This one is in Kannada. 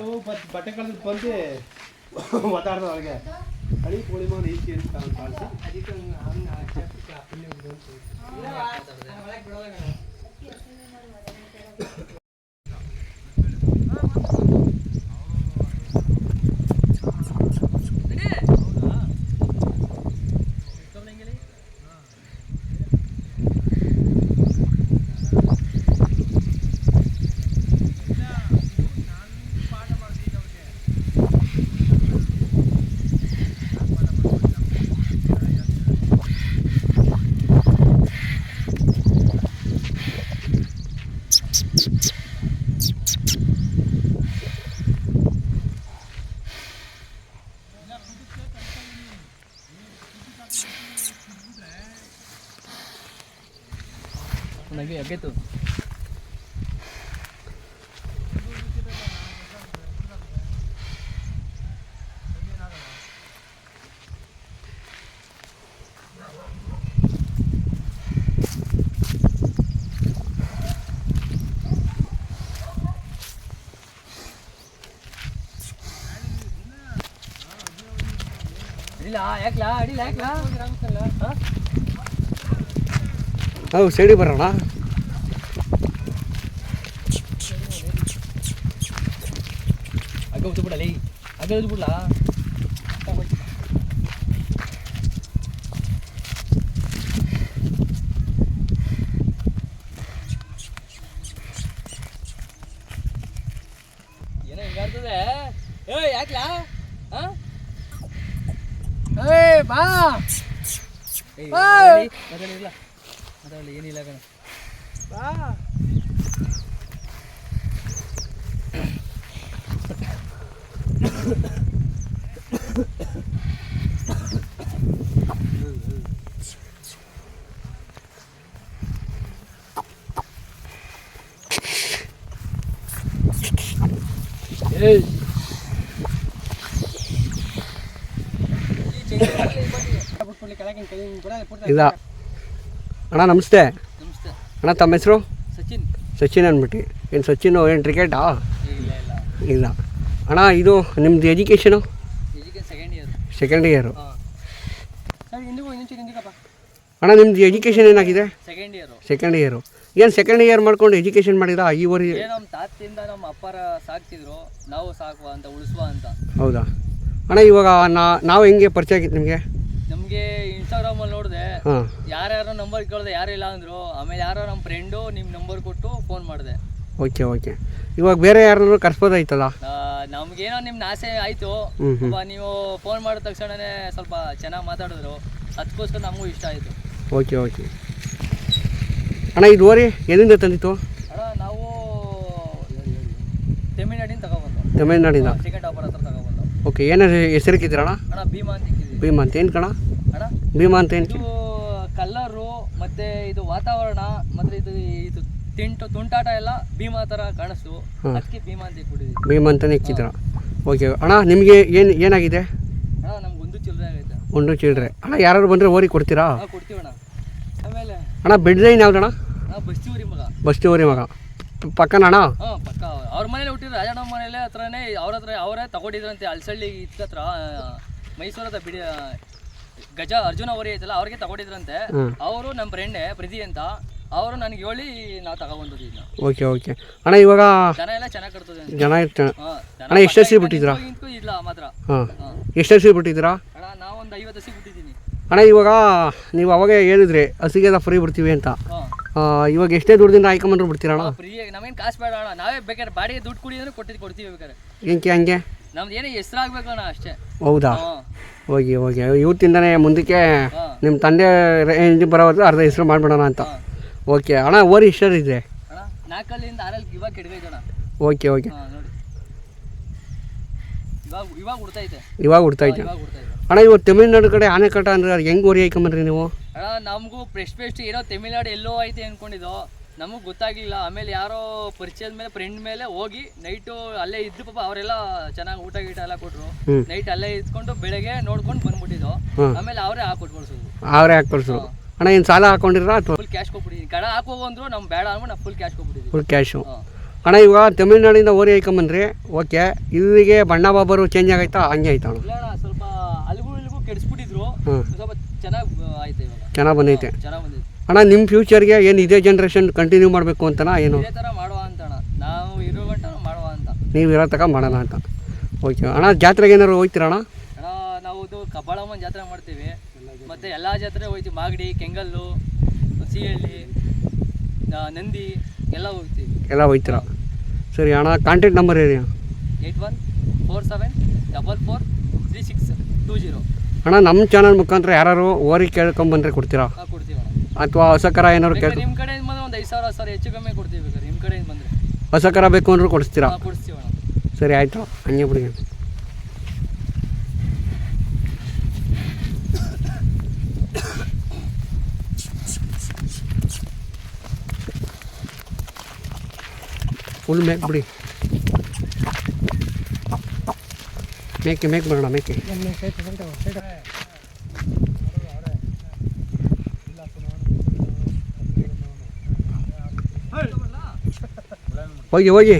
ನಾನು ಬಟ್ ಬಟ್ಟೆ ಕಳೆದು ಬಂದು ಮಾತಾಡ್ದ ಅವ್ರಿಗೆ. ಹಳಿ ಕೋಳಿ ಮಗನ ಈಚೆ ಅಂತ ಕಾಣಿಸಿ. ಅದಕ್ಕೆ ಅವ್ನು ನನಗೆ ಅಗ್ಗೈತು ಅಡಿಲ್ಲ ಯಾಕ್ಲಾ ಅಡಿಲ್ಲ ಯಾಕ್ಲಾ ஓ செடி போடுறானா அங்கே ஊற்று போடலே அங்கே ஊற்று போடலா ஏய் ஆக்லா ஆ ஏய் பா ஏய் એટલે એની લાગણ વાહ Hey. இதுதான் ಅಣ್ಣ ನಮಸ್ತೆ. ನಮಸ್ತೆ. ಅಣ್ಣ ತಮ್ಮ ಹೆಸರು? ಸಚಿನ್. ಸಚಿನ್ ಅಂದ್ಬಿಟ್ಟು. ಏನು ಸಚಿನ್ ಏನು ಕ್ರಿಕೆಟಾ ಇಲ್ಲ ಅಣ್ಣ ಇದು ನಿಮ್ಮದು ಎಜುಕೇಷನು ಎಜುಕೇಶನ್ ಸೆಕೆಂಡ್ ಇಯರ್ ಅಣ್ಣ ನಿಮ್ದು ಎಜುಕೇಷನ್ ಏನಾಗಿದೆ? ಸೆಕೆಂಡ್ ಇಯರು ಸೆಕೆಂಡ್ ಇಯರು ಏನು ಸೆಕೆಂಡ್ ಇಯರ್ ಮಾಡ್ಕೊಂಡು ಎಜುಕೇಷನ್ ಮಾಡಿದ ಈ ವರಿ ನಮ್ಮ ತಾತಿಂದ ನಮ್ಮ ಅಪ್ಪರ ಸಾಕ್ತಿದ್ರು. ನಾವು ಸಾಕುವ ಅಂತ ಉಳಿಸುವ ಅಂತ. ಹೌದಾ? ಅಣ್ಣ ಇವಾಗ ನಾ ನಾವು ಹೆಂಗೆ ಪರಿಚಯ ಆಗಿತ್ತು ನಿಮಗೆ? ನಮಗೆ ಇನ್ಸ್ಟಾಗ್ರಾಮಲ್ಲಿ ನೋಡಿದೆ. ಹಾಂ. ಯಾರ್ಯಾರೋ ನಂಬರ್ ಕೇಳಿದೆ ಯಾರು ಇಲ್ಲ ಅಂದರು ಆಮೇಲೆ ಯಾರೋ ನಮ್ಮ ಫ್ರೆಂಡು ನಿಮ್ಮ ನಂಬರ್ ಕೊಟ್ಟು ಫೋನ್ ಮಾಡಿದೆ. ಓಕೆ ಓಕೆ ಇವಾಗ ಬೇರೆ ಯಾರನ್ನಾರು ಕರ್ಸ್ಬೋದಾಯ್ತಲ್ಲ ನಮ್ಗೇನೋ ನಿಮ್ಮ ಆಸೆ ಆಯಿತು. ನೀವು ಫೋನ್ ಮಾಡಿದ ತಕ್ಷಣನೇ ಸ್ವಲ್ಪ ಚೆನ್ನಾಗಿ ಮಾತಾಡಿದ್ರು. ಅದಕ್ಕೋಸ್ಕರ ನಮಗೂ ಇಷ್ಟ ಆಯಿತು. ಓಕೆ ಓಕೆ ಅಣ್ಣ ಇದು ಓರಿ ಎಲ್ಲಿಂದ ತಂದಿತ್ತು? ಅಣ್ಣ ನಾವು ತಮಿಳ್ನಾಡಿನ ತಗೊಬಂದು ತಮಿಳ್ನಾಡಿಂದ? ಸೆಕೆಂಡ್ ಆಫರ್ ಹತ್ರ ತಗೊಬಂದು ಓಕೆ ಏನಾದ್ರು ಹೆಸರಿಕ್ಕಿದ್ರಣ್ಣ ಅಣ್ಣ? ಭೀಮಾ ಅಂತ ಭೀಮಾ ಅಂತ. ಏನು ಕಣ? ಅಣ್ಣ ಭೀಮಾ ಅಂತ ಏನು ಇದು ಕಲ್ಲರು ಮತ್ತೆ ಇದು ವಾತಾವರಣ ಮತ್ತೆ ಇದು ಇದು ತಿಂಟು ತುಂಟಾಟ ಎಲ್ಲ ಭೀಮಾ ಥರ ಕಾಣಿಸ್ತು. ಅದಕ್ಕೆ ಭೀಮಾ ಅಂತ ಇಟ್ಬಿಟ್ಟಿದ್ವಿ ಭೀಮಾ ಅಂತಲೇ ಇಕ್ಕಿದ್ರ ಓಕೆ ಅಣ್ಣ ನಿಮಗೆ ಏನು ಏನಾಗಿದೆ? ಅಣ್ಣ ನಮ್ಗೆ ಒಂದು ಚಿಲ್ಲರೆ ಆಗೈತೆ. ಒಂದು ಚಿಲ್ಲರೆ. ಅಣ್ಣ ಯಾರು ಬಂದರೆ ಓರಿ ಕೊಡ್ತೀರಾ? ಕೊಡ್ತೀವಣ್ಣ. ಆಮೇಲೆ ಅಣ್ಣ ಬೆಡ್ ಲೈನ್ ಯಾವ್ದಣ್ಣ? ನಾವು ಬಸ್ತೀವ್ರಿ ಮಗ. ಬಸ್ತಿ ಓರಿ ಮಗ. ಪಕ್ಕನ ಅಣ್ಣ? ಹಾಂ ಪಕ್ಕ. ಅವ್ರ ಮನೇಲಿ ಹುಟ್ಟಿದ್ರು ರಾಜಣ್ಣ ಮನೇಲೆ ಹತ್ರನೇ ಅವ್ರ ಹತ್ರ ಅವರೇ ತಗೊಂಡಿದ್ರಂತೆ ಅಲ್ಸಳ್ಳಿ ಇತ್ತ ಹತ್ರ ಮೈಸೂರದ ಹತ್ರ ಬಿಡಿ ಗಜ ಅರ್ಜುನ್ ಅವರೇ ಐತಲ್ಲ ಅವ್ರಿಗೆ ತಗೊಂಡಿದ್ರಂತೆ. ಅವರು ನಮ್ಮ ಫ್ರೆಂಡೇ ಪ್ರೀತಿ ಅಂತ ಅವರು ನನಗೆ ಹೇಳಿ ನಾವು ತಗೊಬಂದದ್ದು ಇದನ್ನ ಓಕೆ ಓಕೆ. ಅಣ್ಣ ಇವಾಗ ಜನ ಎಲ್ಲ ಚೆನ್ನಾಗಿ ಕಟ್ತದೆ ಅಂತ. ಜನ ಹಾಂ ದನ ಅಣ್ಣ, ಎಷ್ಟು ಹಸಿ ಬಿಟ್ಟಿದ್ರಾ? ಇಂತೂ ಇಲ್ಲ ಮಾತ್ರ. ಹಾಂ. ಎಷ್ಟು ಹಸಿ ಬಿಟ್ಟಿದ್ದೀರಾ? ಅಣ್ಣ ನಾವೊಂದು ಐವತ್ತು ಹಸಿ ಬಿಟ್ಟಿದ್ದೀನಿ. ಅಣ್ಣ ಇವಾಗ ನೀವು ಅವಾಗ ಹೇಳಿದ್ರಿ ಹಸಿಗೆಲ್ಲ ಫ್ರೀ ಬಿಡ್ತೀವಿ ಅಂತ. ಹಾಂ. ಆ, ಇವಾಗ ಎಷ್ಟೇ ದುಡ್ಡಿಂದ ಆಯ್ಕೊಂಬಂದ್ರು ಬಿಡ್ತೀರಣ್ಣ ಫ್ರೀಯಾಗಿ ನಮಗೇನು ಕಾಸು ಬೇಡ ಅಣ್ಣ. ನಾವೇ ಬೇಕಾದ್ರೆ ಬಾಡಿಗೆ ದುಡ್ಡು ಕುಡಿ ಅಂದ್ರೆ ಕೊಟ್ಟಿದ್ದು ಕೊಡ್ತೀವಿ ಬೇಕಾದ್ರೆ. ಹೆಂಗೆ ಹಂಗೆ? ನಮ್ದು ಏನೇ ಹೆಸ್ರಾಗ್ಬೇಕು ಅಣ್ಣ ಅಷ್ಟೇ. ಹೌದಾ? ಹಾಂ. ಹೋಗಿ ಹೋಗಿ. ಇವತ್ತಿಂದನೇ ಮುಂದಕ್ಕೆ ನಿಮ್ಮ ತಂದೆ ರೇಂಜ್ ಬರೋದು ಅರ್ಧ ಹೆಸರು ಮಾಡಿಬಿಡೋಣ ಅಂತ. ಓಕೆ ಅಣ್ಣ ಓರಿ ಇಷ್ಟರಿದೆ ಇವಾಗ ಓಕೆ ಓಕೆ. ಇವಾಗ ಇವಾಗ ಇವಾಗ ಹುಡ್ತೈತೆ. ಇವಾಗ ಉಡ್ತೈತೆ ಅಣ್ಣ ಇವತ್ತು ತಮಿಳ್ನಾಡು ಕಡೆ ಆನೆಕಟ್ಟ ಅಂದ್ರೆ ಅದು ಹೆಂಗೆ ಓರಿ ಹಾಕೊಂಬಂದ್ರಿ ನೀವು? ಅಣ್ಣ ನಮಗೂ ಫ್ರೆಶ್ ಫ್ರೆಶ್ ಏನೋ ತಮಿಳ್ನಾಡು ಎಲ್ಲೋ ಐತೆ ಅನ್ಕೊಂಡಿದ್ದೋ. ನಮಗೆ ಗೊತ್ತಾಗ್ಲಿಲ್ಲ. ಆಮೇಲೆ ಯಾರೋ ಪರಿಚಯದ ಮೇಲೆ ಫ್ರೆಂಡ್ ಮೇಲೆ ಹೋಗಿ ನೈಟು ಅಲ್ಲೇ ಇದ್ದು ಪಾಪ ಅವರೆಲ್ಲ ಚೆನ್ನಾಗಿ ಊಟ ಗೀಟ ಎಲ್ಲ ಹ್ಞೂ ನೈಟ್ ಅಲ್ಲೇ ಇದ್ಕೊಂಡು ಬೆಳಗ್ಗೆ ನೋಡ್ಕೊಂಡು ಬಂದ್ಬಿಟ್ಟಿದ್ದು. ಆಮೇಲೆ ಅವರೇ ಹಾಕೊಟ್ಕೊಳ್ಸೋದು ಅವರೇ ಹಾಕ್ಕೊಳ್ಸರು ಅಣ್ಣ ಏನು ಸಾಲ ಹಾಕೊಂಡಿರಾ ಅಥವಾ? ಫುಲ್ ಕ್ಯಾಶ್ ಕೊಟ್ಬಿಟ್ಟಿದ್ದೀನಿ. ಕಡ ಹಾಕೋಗು ಅಂದ್ರು ನಮ್ ಬೇಡ ಅಂದ್ಬಿಟ್ಟು ನಾವು ಫುಲ್ ಕ್ಯಾಶ್ ಕೊಟ್ಬಿಟ್ಟಿದ್ದೀವಿ. ಫುಲ್ ಕ್ಯಾಶು ಅಣ್ಣ ಇವಾಗ ತಮಿಳ್ನಾಡಿಂದ ಓರಿ ಹಾಕೊಂಬಂದ್ರಿ. ಓಕೆ ಇಲ್ಲಿಗೆ ಬಣ್ಣ ಬಾಬರು ಚೇಂಜ್ ಆಗೈತಾ? ಹಂಗೆ ಆಯ್ತಾ ಅಣ್ಣ? ಇಲ್ಲ ಅಣ್ಣ ಸ್ವಲ್ಪ ಅಲ್ಲಿಗೂ ಇಲ್ಲಿಗೂ ಕೆಡಿಸ್ಬಿಟ್ಟಿದ್ರು. ಹ್ಮ್. ಸ್ವಲ್ಪ ಚೆನ್ನಾಗಿ ಆಯ್ತು ಇವಾಗ. ಚೆನ್ನಾಗಿ ಬಂದೈತೆ. ಚೆನ್ನಾಗಿ ಬಂದಿದೆ ಅಣ್ಣ ನಿಮ್ಮ ಫ್ಯೂಚರ್ಗೆ ಏನು ಇದೇ ಜನ್ರೇಷನ್ ಕಂಟಿನ್ಯೂ ಮಾಡಬೇಕು ಅಂತನಾ ಏನು? ಇದೇ ಥರ ಮಾಡುವ ಅಂತ ಅಣ್ಣ. ನಾವು ಇರೋ ಗಂಟ ಮಾಡುವ ಅಂತ. ನೀವು ಇರೋ ತಕ ಮಾಡೋಣ ಅಂತ. ಓಕೆ ಅಣ್ಣ ಜಾತ್ರೆಗೆ ಏನಾದ್ರು ಹೋಗ್ತೀರಾ ಅಣ್ಣ? ಅಣ್ಣ ನಾವು ಇದು ಕಬ್ಬಾಳಮ್ಮನ ಜಾತ್ರೆ ಮಾಡ್ತೀವಿ. ಮತ್ತೆ ಎಲ್ಲ ಜಾತ್ರೆ ಹೋಗ್ತೀವಿ. ಮಾಗಡಿ ಕೆಂಗಲ್ಲು ಸಿಹಳ್ಳಿ ನಂದಿ ಎಲ್ಲ ಹೋಗ್ತೀವಿ. ಎಲ್ಲ ಹೋಗ್ತೀರಾ? ಸರಿ ಅಣ್ಣ ಕಾಂಟ್ಯಾಕ್ಟ್ ನಂಬರ್ ಏರಿಯಾ ಅಣ್ಣ. Eight one four seven double four three six two zero. ಅಣ್ಣ ನಮ್ಮ ಚಾನಲ್ ಮುಖಾಂತರ ಯಾರು ಓರಿ ಕೇಳ್ಕೊಂಬಂದ್ರೆ ಕೊಡ್ತೀರಾ? ಕೊಡ್ತೀವಿ ಅಥವಾ ಹೊಸಕರ ಏನಾದ್ರು ಕೇಳಿ ನಿಮ್ಮ ಕಡೆಯಿಂದ ಬಂದ್ರೆ ಒಂದು ಐದು ಸಾವಿರ ಸಾವಿರ ಹೆಚ್ಚು ಕಮ್ಮಿ ಕೊಡ್ತೀವಿ ಬೇಕಾದ್ರೆ ನಿಮ್ಮ ಕಡೆಯಿಂದ ಬಂದರೆ. ಹೊಸಕರ ಬೇಕು ಅಂದ್ರೆ ಕೊಡಿಸ್ತೀರಾ? ಕೊಡಿಸ್ತೀವಿ. ಅಣ್ಣ ಸರಿ ಆಯಿತು ಹಂಗೆ ಬಿಡಿ ಫುಲ್ ಮೇಕ್ ಬಿಡಿ ಮೇಕೆ ಮೇಕ್ ಬರೋಣ ಮೇಕೆ ಹೋಗಿ ಹೋಗಿ